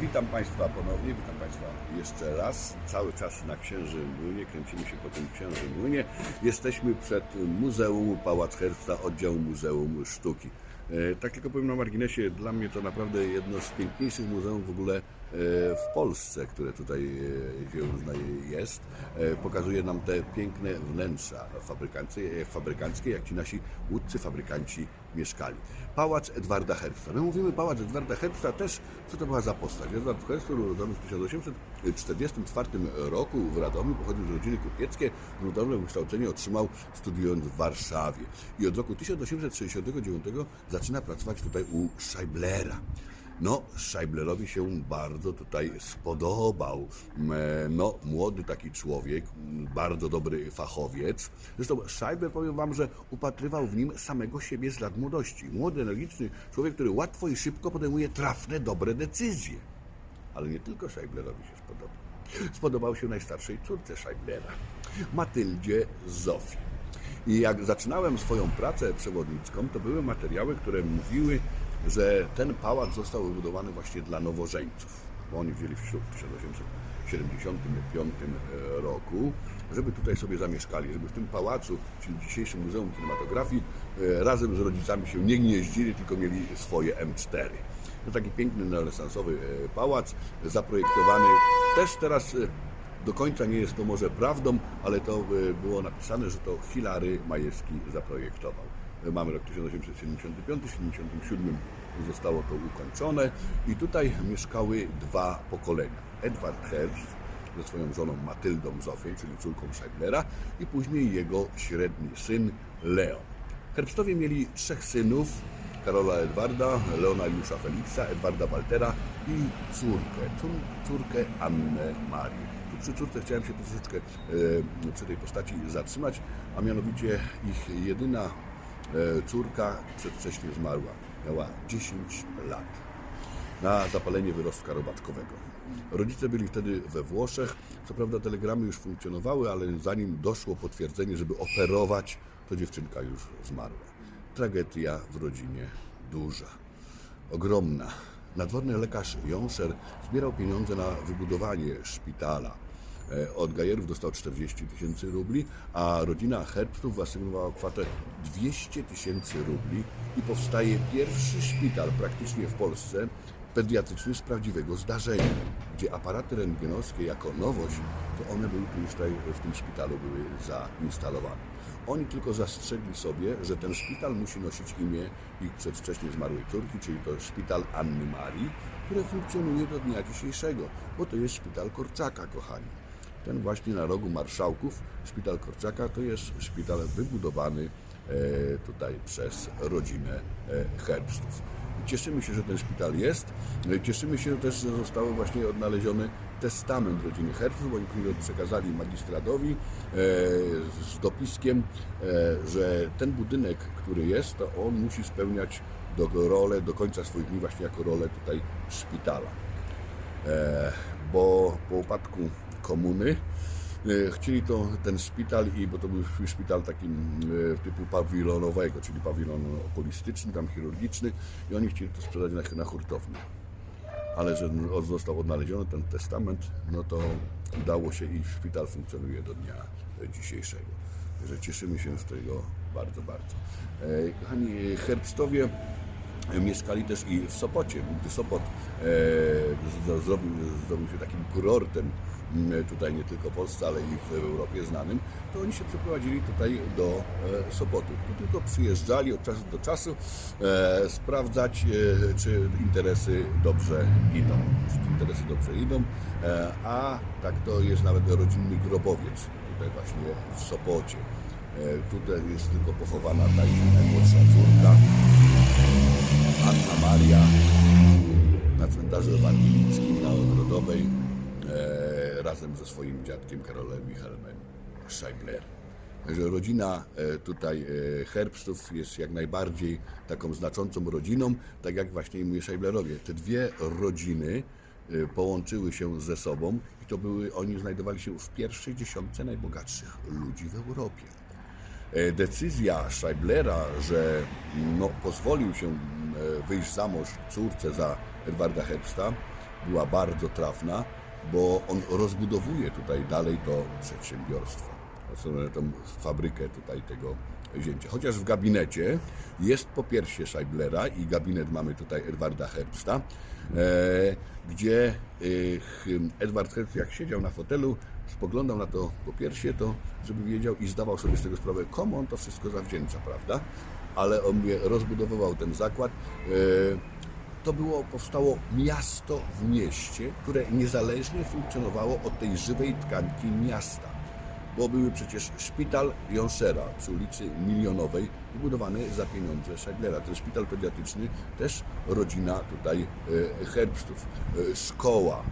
Witam Państwa ponownie, witam Państwa jeszcze raz. Cały czas na Księżym Młynie, kręcimy się po tym Księżym Młynie. Jesteśmy przed Muzeum Pałac Herca, oddział Muzeum Sztuki. E, Tak tylko powiem na marginesie, dla mnie to naprawdę jedno z piękniejszych muzeów w ogóle w Polsce, które tutaj e, uznaje jest. E, Pokazuje nam te piękne wnętrza fabrykanckie, fabrykanckie jak ci nasi łódcy fabrykanci mieszkali. Pałac Edwarda Herbsta. My mówimy Pałac Edwarda Herbsta też, co to była za postać. Edward Herbst urodzony w 1844 roku w Radomiu, pochodził z rodziny kupieckiej, grundowe wykształcenie otrzymał studiując w Warszawie. I od roku 1869 zaczyna pracować tutaj u Scheiblera. No, Scheiblerowi się bardzo tutaj spodobał. M, No, młody taki człowiek, m, bardzo dobry fachowiec. Zresztą Scheibler, powiem Wam, że upatrywał w nim samego siebie z lat młodości. Młody, energiczny człowiek, który łatwo i szybko podejmuje trafne, dobre decyzje. Ale nie tylko Scheiblerowi się spodobał. Spodobał się najstarszej córce Scheiblera, Matyldzie Zofii. I jak zaczynałem swoją pracę przewodnicką, to były materiały, które mówiły, że ten pałac został wybudowany właśnie dla nowożeńców, bo oni wzięli w ślub w 1875 roku, żeby tutaj sobie zamieszkali, żeby w tym pałacu, czyli dzisiejszym Muzeum Kinematografii, e, razem z rodzicami się nie gnieździli, tylko mieli swoje M4. To taki piękny, neorenesansowy e, pałac, zaprojektowany też teraz e, do końca nie jest to może prawdą, ale to e, było napisane, że to Hilary Majewski zaprojektował. E, Mamy rok 1875-77 zostało to ukończone i tutaj mieszkały dwa pokolenia. Edward Herbst ze swoją żoną Matyldą Zofią, czyli córką Scheiblera i później jego średni syn Leon. Herbstowie mieli trzech synów, Karola Edwarda, Leona Juliusza Feliksa, Edwarda Waltera i córkę, cór- córkę Annę Marię. Tu przy córce chciałem się troszeczkę e, przy tej postaci zatrzymać, a mianowicie ich jedyna córka przedwcześnie zmarła. Miała 10 lat na zapalenie wyrostka robaczkowego. Rodzice byli wtedy we Włoszech. Co prawda telegramy już funkcjonowały, ale zanim doszło potwierdzenie, żeby operować, to dziewczynka już zmarła. Tragedia w rodzinie duża, ogromna. Nadworny lekarz Jąszer zbierał pieniądze na wybudowanie szpitala. E, Od Gajerów dostał 40 tysięcy rubli, a rodzina Herbstów wyasygnowała kwotę 200 tysięcy rubli i powstaje pierwszy szpital praktycznie w Polsce pediatryczny z prawdziwego zdarzenia, gdzie aparaty rentgenowskie jako nowość, to one były tu już tutaj w tym szpitalu były zainstalowane. Oni tylko zastrzegli sobie, że ten szpital musi nosić imię ich przedwcześnie zmarłej córki, czyli to szpital Anny Marii, które funkcjonuje do dnia dzisiejszego, bo to jest szpital Korczaka, kochani. Ten właśnie na rogu Marszałków, szpital Korczaka, to jest szpital wybudowany e, tutaj przez rodzinę e, Herbstów. Cieszymy się, że ten szpital jest. E, Cieszymy się też, że został właśnie odnaleziony testament rodziny Herbstów, oni przekazali magistratowi e, z dopiskiem, że ten budynek, który jest, to on musi spełniać do, rolę do końca swoich dni właśnie jako rolę tutaj szpitala bo po upadku komuny e, chcieli to ten szpital i bo to był szpital takim e, typu pawilonowego, czyli pawilon okulistyczny, tam chirurgiczny i oni chcieli to sprzedać na, na hurtownię. Ale że został odnaleziony ten testament, no to udało się i szpital funkcjonuje do dnia dzisiejszego. Także cieszymy się z tego bardzo, bardzo. E, Kochani, Herbstowie mieszkali też i w Sopocie, gdy Sopot e, zrobił, zrobił się takim kurortem m, tutaj nie tylko w Polsce, ale i w Europie znanym, to oni się przeprowadzili tutaj do e, Sopotu. Tu tylko przyjeżdżali od czasu do czasu e, sprawdzać, e, czy interesy dobrze idą. Czy te interesy dobrze idą, e, a tak to jest nawet rodzinny grobowiec tutaj właśnie w Sopocie. E, tutaj jest tylko pochowana ta najmłodsza córka, Anna Maria na cmentarzu ewangelickim na Ogrodowej e, razem ze swoim dziadkiem Karolem Wilhelmem Scheibler. Także rodzina e, tutaj e, Herbstów jest jak najbardziej taką znaczącą rodziną, tak jak właśnie mówię Scheiblerowie. Te dwie rodziny e, połączyły się ze sobą i to były, oni znajdowali się w pierwszej dziesiątce najbogatszych ludzi w Europie. E, Decyzja Scheiblera, że no, pozwolił się e, wyjść za mąż córce za Edwarda Herbsta, była bardzo trafna, bo on rozbudowuje tutaj dalej to przedsiębiorstwo, tą fabrykę tutaj tego zięcia. Chociaż w gabinecie jest po piersie Scheiblera i gabinet mamy tutaj Edwarda Herbsta, e, gdzie Edward Herbst jak siedział na fotelu, spoglądał na to popiersie, to żeby wiedział i zdawał sobie z tego sprawę, komu on to wszystko zawdzięcza, prawda? Ale on mnie rozbudowywał ten zakład. E, to było, powstało miasto w mieście, które niezależnie funkcjonowało od tej żywej tkanki miasta. Bo były przecież szpital Jonsera przy ulicy Milionowej, wybudowany za pieniądze Scheiblera. Ten szpital pediatryczny, też rodzina tutaj e, Herbstów, e, szkoła,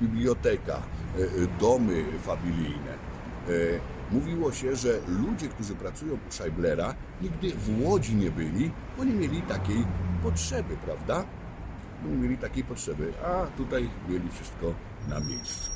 biblioteka, e, e, domy familijne. E, Mówiło się, że ludzie, którzy pracują u Scheiblera, nigdy w Łodzi nie byli, bo nie mieli takiej potrzeby, prawda? Bo nie mieli takiej potrzeby, a tutaj mieli wszystko na miejscu.